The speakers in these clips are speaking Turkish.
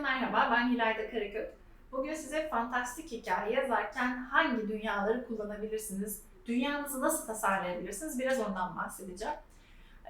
merhaba, ben Hilayda Karakök. Bugün size fantastik hikaye yazarken hangi dünyaları kullanabilirsiniz, dünyanızı nasıl tasarlayabilirsiniz biraz ondan bahsedeceğim.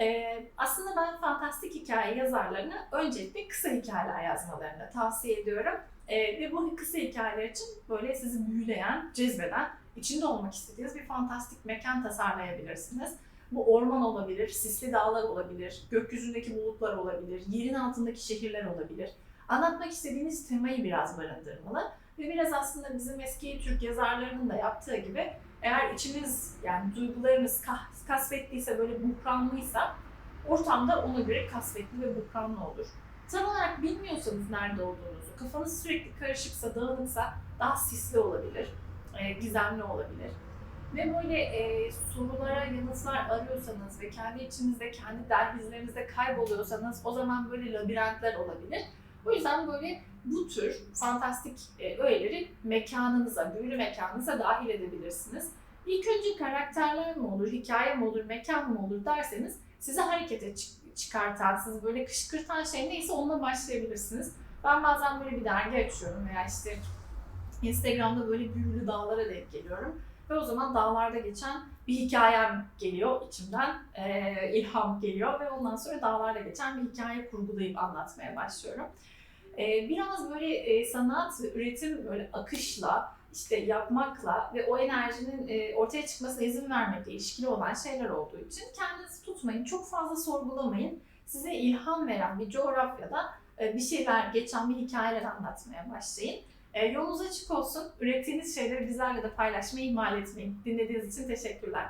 Ee, aslında ben fantastik hikaye yazarlarına öncelikle kısa hikayeler yazmalarını tavsiye ediyorum. Ee, ve bu kısa hikayeler için böyle sizi büyüleyen, cezbeden, içinde olmak istediğiniz bir fantastik mekan tasarlayabilirsiniz. Bu orman olabilir, sisli dağlar olabilir, gökyüzündeki bulutlar olabilir, yerin altındaki şehirler olabilir. Anlatmak istediğiniz temayı biraz barındırmalı. Ve biraz aslında bizim eski Türk yazarlarının da yaptığı gibi eğer içiniz yani duygularınız kah- kasvetliyse böyle buhranlıysa ortamda ona göre kasvetli ve buhranlı olur. Tam olarak bilmiyorsanız nerede olduğunuzu, kafanız sürekli karışıksa, dağınıksa daha sisli olabilir, e, gizemli olabilir. Ve böyle e, sorulara yanıtlar arıyorsanız ve kendi içinizde, kendi dehlizlerinizde kayboluyorsanız o zaman böyle labirentler olabilir. O yüzden böyle bu tür fantastik e, öğeleri mekanınıza, büyülü mekanınıza dahil edebilirsiniz. İlk önce karakterler mi olur, hikaye mi olur, mekan mı olur derseniz sizi harekete çık- çıkartan, sizi böyle kışkırtan şey neyse onunla başlayabilirsiniz. Ben bazen böyle bir dergi açıyorum veya işte Instagram'da böyle büyülü dağlara denk geliyorum. Ve o zaman dağlarda geçen bir hikayem geliyor içimden, eee, ilham geliyor ve ondan sonra dağlarda geçen bir hikaye kurgulayıp anlatmaya başlıyorum. Eee, biraz böyle eee, sanat üretim böyle akışla, işte yapmakla ve o enerjinin eee, ortaya çıkmasına izin vermekle ilişkili olan şeyler olduğu için kendinizi tutmayın, çok fazla sorgulamayın. Size ilham veren bir coğrafyada eee, bir şeyler, geçen bir hikayeler anlatmaya başlayın. E, yolunuz açık olsun. Ürettiğiniz şeyleri bizlerle de paylaşmayı ihmal etmeyin. Dinlediğiniz için teşekkürler.